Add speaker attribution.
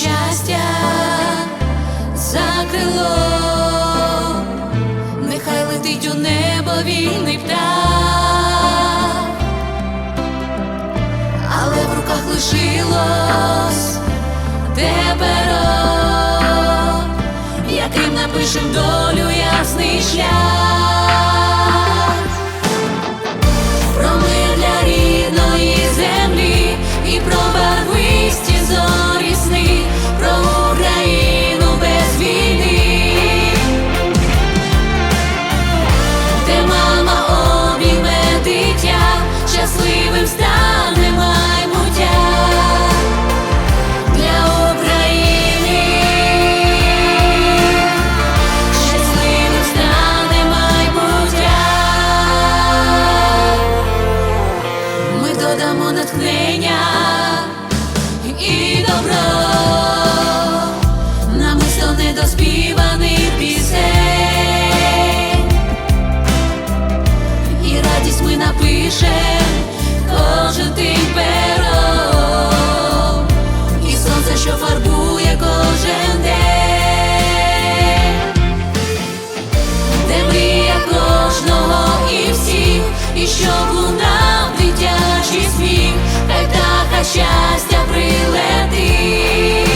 Speaker 1: щастя за крило, нехай летить у небо вільний птах, але в руках лишилось те перо, яким напишем долю ясний шлях. Ми додамо натхнення і добро, намисто недоспіваних пісень, і радість ми напишем кожен тим пером, і сонце, що фарбує кожен день. Де мрія кожного і всіх, і щоб лунав наші сміх, хай птаха щастя прилетить.